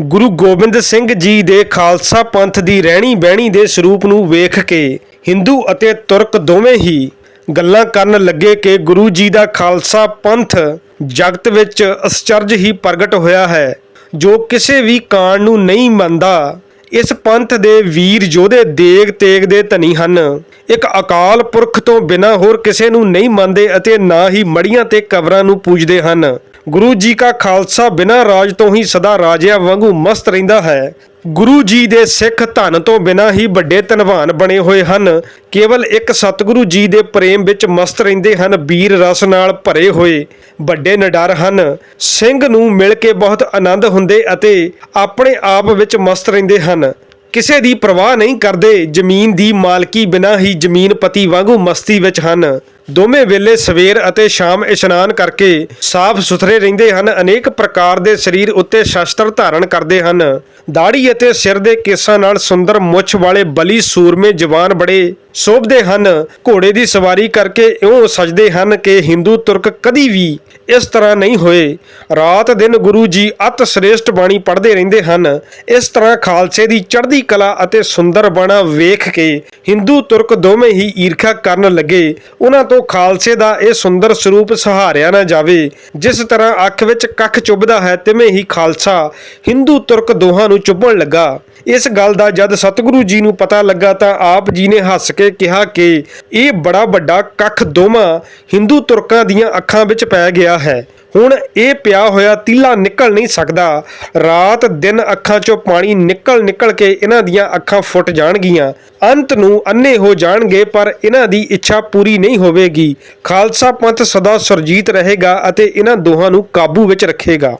ਗੁਰੂ ਗੋਬਿੰਦ ਸਿੰਘ ਜੀ ਦੇ ਖਾਲਸਾ ਪੰਥ ਦੀ ਰਹਿਣੀ ਬਹਿਣੀ ਦੇ ਸਰੂਪ ਨੂੰ ਵੇਖ ਕੇ ਹਿੰਦੂ ਅਤੇ ਤੁਰਕ ਦੋਵੇਂ ਹੀ ਗੱਲਾਂ ਕਰਨ ਲੱਗੇ ਕਿ ਗੁਰੂ ਜੀ ਦਾ ਖਾਲਸਾ ਪੰਥ ਜਗਤ ਵਿੱਚ ਅਸਚਰਜ ਹੀ ਪ੍ਰਗਟ ਹੋਇਆ ਹੈ। ਜੋ ਕਿਸੇ ਵੀ ਕਾਣ ਨੂੰ ਨਹੀਂ ਮੰਨਦਾ, ਇਸ ਪੰਥ ਦੇ ਵੀਰ ਯੋਧੇ ਦੇਗ ਤੇਗ ਦੇ ਧਨੀ ਹਨ। ਇੱਕ ਅਕਾਲ ਪੁਰਖ ਤੋਂ ਬਿਨਾਂ ਹੋਰ ਕਿਸੇ ਨੂੰ ਨਹੀਂ ਮੰਨਦੇ ਅਤੇ ਨਾ ਹੀ ਮੜੀਆਂ ਤੇ ਕਬਰਾਂ ਨੂੰ ਪੂਜਦੇ ਹਨ। ਗੁਰੂ ਜੀ ਕਾ ਖਾਲਸਾ ਬਿਨਾਂ ਰਾਜ ਤੋਂ ਹੀ ਸਦਾ ਰਾਜਿਆਂ ਵਾਂਗੂ ਮਸਤ ਰਹਿੰਦਾ ਹੈ। ਗੁਰੂ ਜੀ ਦੇ ਸਿੱਖ ਧਨ ਤੋਂ ਬਿਨਾਂ ਹੀ ਵੱਡੇ ਧਨਵਾਨ ਬਣੇ ਹੋਏ ਹਨ। ਕੇਵਲ ਇੱਕ ਸਤਿਗੁਰੂ ਜੀ ਦੇ ਪ੍ਰੇਮ ਵਿੱਚ ਮਸਤ ਰਹਿੰਦੇ ਹਨ ਵੀਰ ਰਸ ਨਾਲ ਭਰੇ ਹੋਏ ਵੱਡੇ ਨਡਰ ਹਨ। ਸਿੰਘ ਨੂੰ ਮਿਲ ਕੇ ਬਹੁਤ ਆਨੰਦ ਹੁੰਦੇ ਅਤੇ ਆਪਣੇ ਆਪ ਵਿੱਚ ਮਸਤ ਰਹਿੰਦੇ ਹਨ। ਕਿਸੇ ਦੀ ਪਰਵਾਹ ਨਹੀਂ ਕਰਦੇ, ਜ਼ਮੀਨ ਦੀ ਮਾਲਕੀ ਬਿਨਾਂ ਹੀ ਜ਼ਮੀਨ ਪਤੀ ਵਾਂਗੂ ਮਸਤੀ ਵਿੱਚ ਹਨ। ਦੋਵੇਂ ਵੇਲੇ ਸਵੇਰ ਅਤੇ ਸ਼ਾਮ ਇਸ਼ਨਾਨ ਕਰਕੇ ਸਾਫ਼ ਸੁਥਰੇ ਰਹਿੰਦੇ ਹਨ। ਅਨੇਕ ਪ੍ਰਕਾਰ ਦੇ ਸਰੀਰ ਉੱਤੇ ਸ਼ਸਤਰ ਧਾਰਨ ਕਰਦੇ ਹਨ। ਦਾੜੀ ਅਤੇ ਸਿਰ ਦੇ ਕੇਸਾਂ ਨਾਲ ਸੁੰਦਰ ਮੁੱਛ ਵਾਲੇ ਬਲੀ ਸੂਰਮੇ ਜਵਾਨ ਬੜੇ ਸ਼ੋਭਦੇ ਹਨ। ਘੋੜੇ ਦੀ ਸਵਾਰੀ ਕਰਕੇ ਇਉਂ ਸਜਦੇ ਹਨ ਕਿ ਹਿੰਦੂ ਤੁਰਕ ਕਦੀ ਵੀ ਇਸ ਤਰ੍ਹਾਂ ਨਹੀਂ ਹੋਏ। ਰਾਤ ਦਿਨ ਗੁਰੂ ਜੀ ਅਤ ਸ੍ਰੇਸ਼ਟ ਬਾਣੀ ਪੜ੍ਹਦੇ ਰਹਿੰਦੇ ਹਨ। ਇਸ ਤਰ੍ਹਾਂ ਖਾਲਸੇ ਦੀ ਚੜ੍ਹਦੀ ਕਲਾ ਅਤੇ ਸੁੰਦਰ ਬਾਣਾ ਵੇਖ ਕੇ ਹਿੰਦੂ ਤੁਰਕ ਦੋਵੇਂ ਹੀ ਈਰਖਾ ਕਰਨ ਲੱਗੇ। ਉਹਨਾਂ ਤੋਂ ਖਾਲਸੇ ਦਾ ਇਹ ਸੁੰਦਰ ਸਰੂਪ ਸਹਾਰਿਆ ਨਾ ਜਾਵੇ, ਜਿਸ ਤਰ੍ਹਾਂ ਅੱਖ ਵਿੱਚ ਕੱਖ ਚੁੱਭਦਾ ਹੈ, ਤਿਵੇਂ ਹੀ ਖਾਲਸਾ ਹਿੰਦੂ ਤੁਰਕ ਦੋਹਾਂ ਨੂੰ ਚੁੱਭਣ ਲੱਗਾ। ਇਸ ਗੱਲ ਦਾ ਜਦ ਸਤਿਗੁਰੂ ਜੀ ਨੂੰ ਪਤਾ ਲੱਗਾ ਤਾਂ ਆਪ ਜੀ ਨੇ ਹੱਸ ਕੇ ਕਿਹਾ ਕਿ ਇਹ ਬੜਾ ਵੱਡਾ ਕੱਖ ਦੋਵਾਂ ਹਿੰਦੂ ਤੁਰਕਾਂ ਦੀਆਂ ਅੱਖਾਂ ਵਿੱਚ ਪੈ ਗਿਆ ਹੈ। ਹੁਣ ਇਹ ਪਿਆ ਹੋਇਆ ਤੀਲਾ ਨਿਕਲ ਨਹੀਂ ਸਕਦਾ। ਰਾਤ ਦਿਨ ਅੱਖਾਂ 'ਚੋਂ ਪਾਣੀ ਨਿਕਲ ਨਿਕਲ ਕੇ ਇਹਨਾਂ ਦੀਆਂ ਅੱਖਾਂ ਫੁੱਟ ਜਾਣਗੀਆਂ। ਅੰਤ ਨੂੰ ਅੰਨੇ ਹੋ ਜਾਣਗੇ, ਪਰ ਇਹਨਾਂ ਦੀ ਇੱਛਾ ਪੂਰੀ ਨਹੀਂ ਹੋਵੇਗੀ। ਖਾਲਸਾ ਪੰਥ ਸਦਾ ਸੁਰਜੀਤ ਰਹੇਗਾ ਅਤੇ ਇਹਨਾਂ ਦੋਹਾਂ ਨੂੰ ਕਾਬੂ ਵਿੱਚ ਰੱਖੇਗਾ।